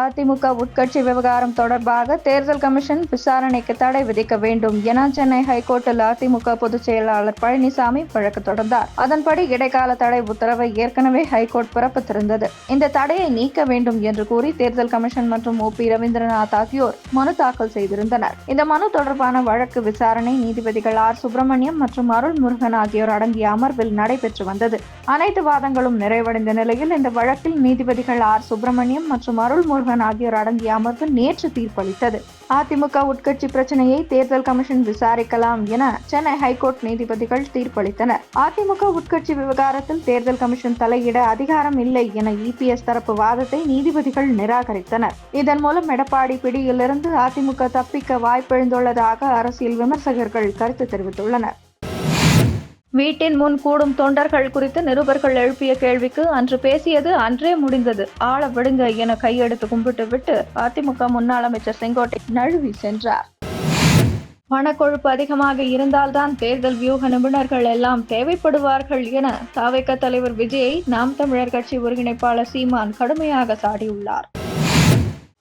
அதிமுக உட்கட்சி விவகாரம் தொடர்பாக தேர்தல் கமிஷன் விசாரணைக்கு தடை விதிக்க வேண்டும் என சென்னை ஹைகோர்ட்டில் அதிமுக பொதுச் செயலாளர் பழனிசாமி வழக்கு தொடர்ந்தார். அதன்படி இடைக்கால தடை உத்தரவை ஏற்கனவே ஹைகோர்ட் பிறப்பித்திருந்தது. இந்த தடையை நீக்க வேண்டும் என்று கூறி தேர்தல் கமிஷன் மற்றும் ஓ பி ரவீந்திரநாத் ஆகியோர் மனு தாக்கல் செய்திருந்தனர். இந்த மனு தொடர்பான வழக்கு விசாரணை நீதிபதிகள் ஆர். சுப்பிரமணியம் மற்றும் அருள் முருகன் ஆகியோர் அடங்கிய அமர்வில் நடைபெற்று வந்தது. அனைத்து வாதங்களும் நிறைவடைந்த நிலையில் இந்த வழக்கில் நீதிபதிகள் ஆர். சுப்பிரமணியம் மற்றும் அருள் முருகன் ஆகியோர் அடங்கிய அமர்வு நேற்று தீர்ப்பளித்தது. அதிமுக உட்கட்சி பிரச்சனையை தேர்தல் கமிஷன் விசாரிக்கலாம் என சென்னை ஹைகோர்ட் நீதிபதிகள் தீர்ப்பளித்தனர். அதிமுக உட்கட்சி விவகாரத்தில் தேர்தல் கமிஷன் தலையிட அதிகாரம் இல்லை என இபிஎஸ் தரப்பு வாதத்தை நீதிபதிகள் நிராகரித்தனர். இதன் மூலம் எடப்பாடி பிடியிலிருந்து அதிமுக தப்பிக்க வாய்ப்பெழுந்துள்ளதாக அரசியல் விமர்சகர்கள் கருத்து தெரிவித்துள்ளனர். வீட்டின் முன் கூடும் தொண்டர்கள் குறித்து நிருபர்கள் எழுப்பிய கேள்விக்கு அன்று பேசியது அன்றே முடிந்தது. ஆள விடுங்க என கையெடுத்து கும்பிட்டு விட்டு அதிமுக முன்னாள் அமைச்சர் செங்கோட்டை நழுவி சென்றார். பணக்கொழுப்பு அதிகமாக இருந்தால்தான் தேர்தல் வியூக நிபுணர்கள் எல்லாம் தேவைப்படுவார்கள் என தாவைக்க தலைவர் விஜயை நாம் தமிழர் கட்சி ஒருங்கிணைப்பாளர் சீமான் கடுமையாக சாடியுள்ளார்.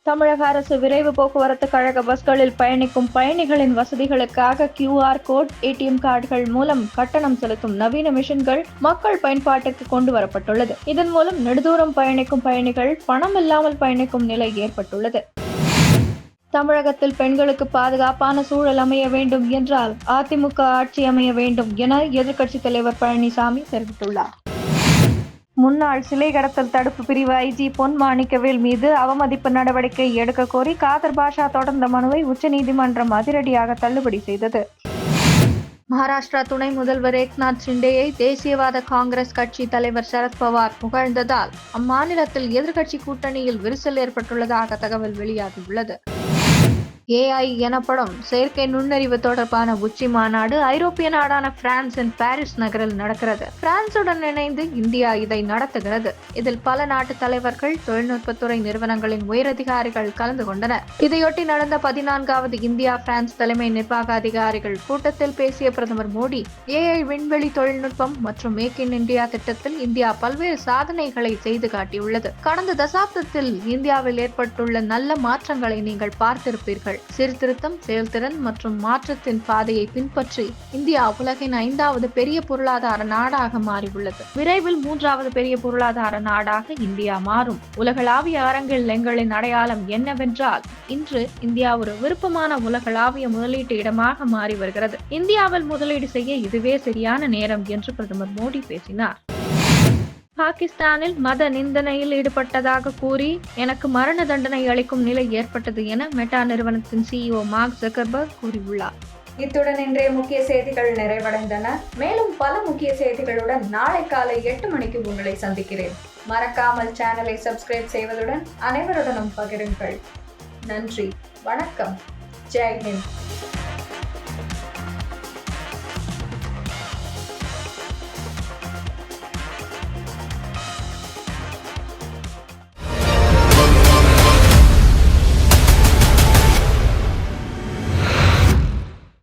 தமிழக அரசு விரைவு போக்குவரத்து கழக பஸ்களில் பயணிக்கும் பயணிகளின் வசதிகளுக்காக கியூஆர் கோட் ஏடிஎம் கார்டுகள் மூலம் கட்டணம் செலுத்தும் நவீன மிஷின்கள் மக்கள் பயன்பாட்டிற்கு கொண்டு வரப்பட்டுள்ளது. இதன் மூலம் நெடுதூரம் பயணிக்கும் பயணிகள் பணம் இல்லாமல் பயணிக்கும் நிலை ஏற்பட்டுள்ளது. தமிழகத்தில் பெண்களுக்கு பாதுகாப்பான சூழல் அமைய வேண்டும் என்றால் அதிமுக ஆட்சி அமைய வேண்டும் என எதிர்க்கட்சித் தலைவர் பழனிசாமி தெரிவித்துள்ளார். முன்னாள் சிலை கடத்தல் தடுப்பு பிரிவு ஐஜி பொன் மாணிக்கவேல் மீது அவமதிப்பு நடவடிக்கை எடுக்க கோரி காதர் பாஷா தொடர்ந்த மனுவை உச்சநீதிமன்றம் அதிரடியாக தள்ளுபடி செய்தது. மகாராஷ்டிரா துணை முதல்வர் ஏக்நாத் ஷிண்டேயை தேசியவாத காங்கிரஸ் கட்சி தலைவர் சரத்பவார் புகழ்ந்ததால் அம்மாநிலத்தில் எதிர்க்கட்சி கூட்டணியில் விரிசல் ஏற்பட்டுள்ளதாக தகவல் வெளியாகியுள்ளது. ஏஐ எனப்படும் செயற்கை நுண்ணறிவு தொடர்பான உச்சி மாநாடு ஐரோப்பிய நாடான பிரான்சின் பாரிஸ் நகரில் நடக்கிறது. பிரான்சுடன் இணைந்து இந்தியா இதை நடத்துகிறது. இதில் பல நாட்டு தலைவர்கள் தொழில்நுட்பத்துறை நிறுவனங்களின் உயரதிகாரிகள் கலந்து கொண்டனர். இதையொட்டி நடந்த பதினான்காவது இந்தியா பிரான்ஸ் தலைமை நிர்வாக அதிகாரிகள் கூட்டத்தில் பேசிய பிரதமர் மோடி ஏஐ விண்வெளி தொழில்நுட்பம் மற்றும் மேக் இன் இந்தியா திட்டத்தில் இந்தியா பல்வேறு சாதனைகளை செய்து காட்டியுள்ளது. கடந்த தசாப்தத்தில் இந்தியாவில் ஏற்பட்டுள்ள நல்ல மாற்றங்களை நீங்கள் பார்த்திருப்பீர்கள். சீர்திருத்தம் செயல்திறன் மற்றும் மாற்றத்தின் பாதையை பின்பற்றி இந்தியா உலகின் ஐந்தாவது பெரிய பொருளாதார நாடாக மாறியுள்ளது. விரைவில் மூன்றாவது பெரிய பொருளாதார நாடாக இந்தியா மாறும். உலகளாவிய அரங்கில் எங்களின் அடையாளம் என்னவென்றால் இன்று இந்தியா ஒரு விருப்பமான உலகளாவிய முதலீட்டு இடமாக மாறி வருகிறது. இந்தியாவில் முதலீடு செய்ய இதுவே சரியான நேரம் என்று பிரதமர் மோடி பேசினார். பாகிஸ்தானில் மத நிந்தனையில் ஈடுபட்டதாக கூறி எனக்கு மரண தண்டனை அளிக்கும் நிலை ஏற்பட்டது என மெட்டா நிறுவனத்தின் சிஇஓ மார்க் ஜக்கர்பர்க் கூறியுள்ளார். இத்துடன் இன்றைய முக்கிய செய்திகள் நிறைவடைந்தன. மேலும் பல முக்கிய செய்திகளுடன் நாளை காலை எட்டு மணிக்கு உங்களை சந்திக்கிறேன். மறக்காமல் சேனலை சப்ஸ்கிரைப் செய்வதுடன் அனைவருடனும் பகிருங்கள். நன்றி. வணக்கம். ஜெய் ஹிந்த்.